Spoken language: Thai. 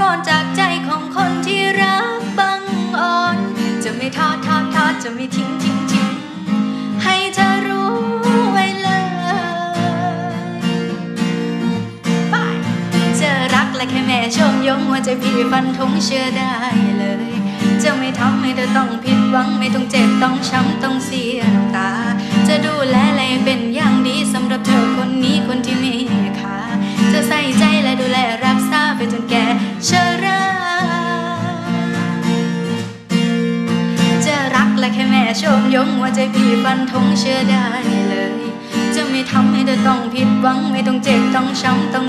นอนจากใจของคนที่รักบังอ่อน จะไม่ทอดทอดทอดจะไม่ทิ้งทิ้งทิ้งให้เธอรู้ไว้เลยไปจะรักและแค่แม่ชมยงหัวใจพี่ฟันทงเชื่อได้เลย จะไม่ทำให้เธอต้องผิดหวังไม่ต้องเจ็บต้องช้ำต้องเสีย ยงว่าใจพี่ฟันธงเชื่อได้เลย จะไม่ทำให้เธอต้องผิดหวังไม่ต้องเจ็บต้องช้ำต้อง